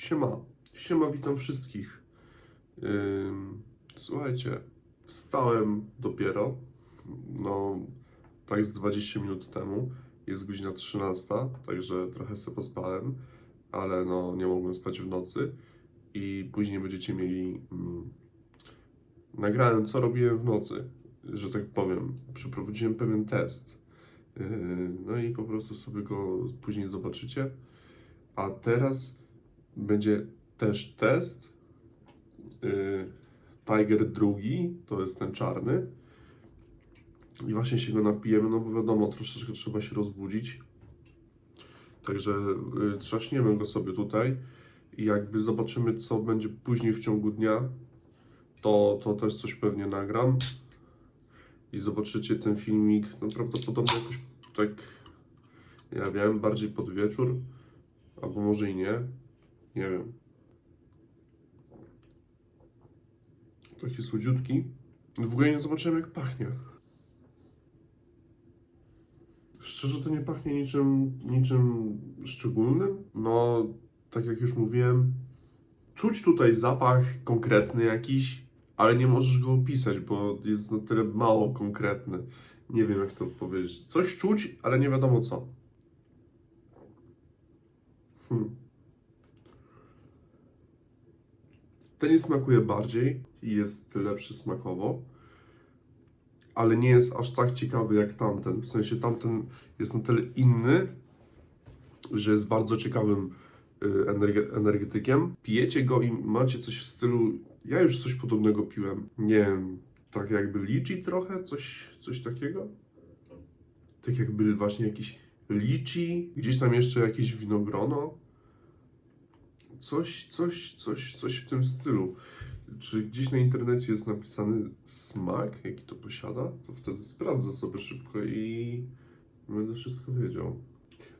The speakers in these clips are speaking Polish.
Siema. Siema, witam wszystkich. Słuchajcie, wstałem dopiero, no tak z 20 minut temu. Jest godzina 13, także trochę sobie pospałem, ale no nie mogłem spać w nocy. I później będziecie mieli... Mm, nagrałem, co robiłem w nocy, że tak powiem. Przeprowadziłem pewien test. Yy, no i po prostu sobie go później zobaczycie. A teraz będzie też test. Yy, Tiger drugi, to jest ten czarny. I właśnie się go napijemy, no bo wiadomo, troszeczkę trzeba się rozbudzić. Także yy, trzaśniemy go sobie tutaj i jakby zobaczymy, co będzie później w ciągu dnia. To, to też coś pewnie nagram. I zobaczycie ten filmik, no prawdopodobnie jakoś tak, ja wiem, bardziej pod wieczór. Albo może i nie. Nie wiem. Taki słodziutki. W ogóle nie zobaczyłem jak pachnie. Szczerze to nie pachnie niczym, niczym szczególnym. No, tak jak już mówiłem, czuć tutaj zapach konkretny jakiś, ale nie możesz go opisać, bo jest na tyle mało konkretny. Nie wiem jak to powiedzieć. Coś czuć, ale nie wiadomo co. Hmm. Ten smakuje bardziej i jest lepszy smakowo, ale nie jest aż tak ciekawy jak tamten. W sensie tamten jest na tyle inny, że jest bardzo ciekawym y, energe- energetykiem. Pijecie go i macie coś w stylu. Ja już coś podobnego piłem. Nie wiem, tak jakby liczy trochę, coś, coś takiego. Tak jakby właśnie jakiś liczy, gdzieś tam jeszcze jakieś winogrono. Coś, coś, coś, coś w tym stylu. Czy gdzieś na internecie jest napisany smak, jaki to posiada? To wtedy sprawdzę sobie szybko i będę wszystko wiedział.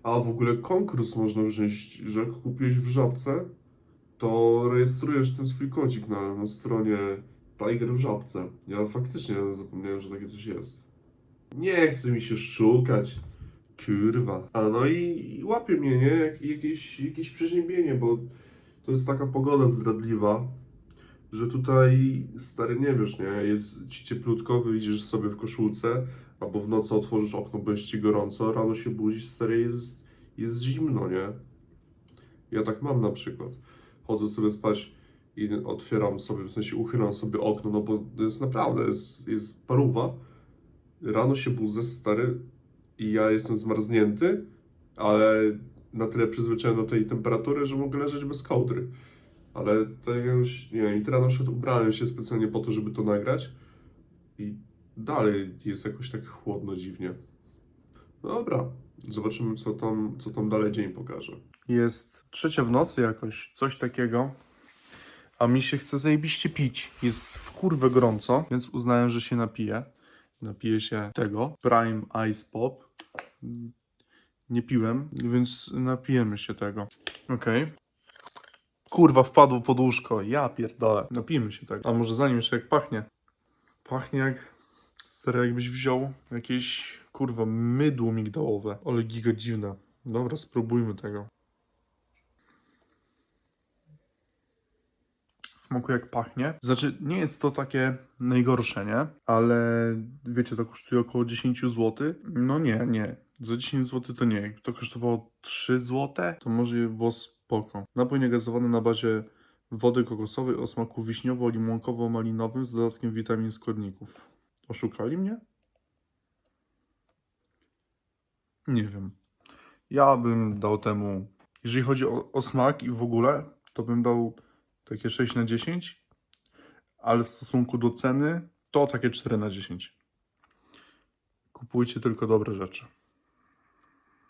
A w ogóle konkurs można wziąć, że jak kupiłeś w żabce, to rejestrujesz ten swój kodzik na, na stronie Tiger w żabce. Ja faktycznie zapomniałem, że takie coś jest. Nie chce mi się szukać. Kurwa. A no i, i łapie mnie, nie? Jak, jakieś, jakieś przeziębienie, bo to jest taka pogoda zdradliwa, że tutaj, stary, nie wiesz, nie? Jest ci cieplutko, wyjdziesz sobie w koszulce, albo w nocy otworzysz okno, bo jest ci gorąco, rano się budzisz, stary, jest, jest zimno, nie? Ja tak mam na przykład. Chodzę sobie spać i otwieram sobie, w sensie uchylam sobie okno, no bo to jest naprawdę, jest, jest paruwa. Rano się budzę, stary, i ja jestem zmarznięty, ale na tyle przyzwyczajony do tej temperatury, że mogę leżeć bez kołdry. Ale to już, nie wiem, i teraz na przykład ubrałem się specjalnie po to, żeby to nagrać i dalej jest jakoś tak chłodno dziwnie. Dobra, zobaczymy co tam, co tam dalej dzień pokaże. Jest trzecia w nocy jakoś, coś takiego. A mi się chce zajebiście pić. Jest w kurwę gorąco, więc uznałem, że się napiję. Napiję się tego. Prime Ice Pop. Nie piłem, więc napijemy się tego. Okej. Kurwa, wpadło pod łóżko. Ja pierdolę. Napijmy się tego. A może zanim jeszcze jak pachnie. Pachnie jak... Stary, jakbyś wziął jakieś, kurwa, mydło migdałowe. Ale giga dziwne. Dobra, spróbujmy tego. Smakuje jak pachnie. Znaczy, nie jest to takie najgorsze, nie? Ale wiecie, to kosztuje około 10 zł. No nie, nie. Za 10 zł to nie. Jak To kosztowało 3 zł, to może by było spoko. Napój niegazowany na bazie wody kokosowej o smaku wiśniowo-limonkowo-malinowym z dodatkiem witamin składników. Oszukali mnie? Nie wiem. Ja bym dał temu, jeżeli chodzi o, o smak i w ogóle, to bym dał takie 6 na 10, ale w stosunku do ceny to takie 4 na 10. Kupujcie tylko dobre rzeczy.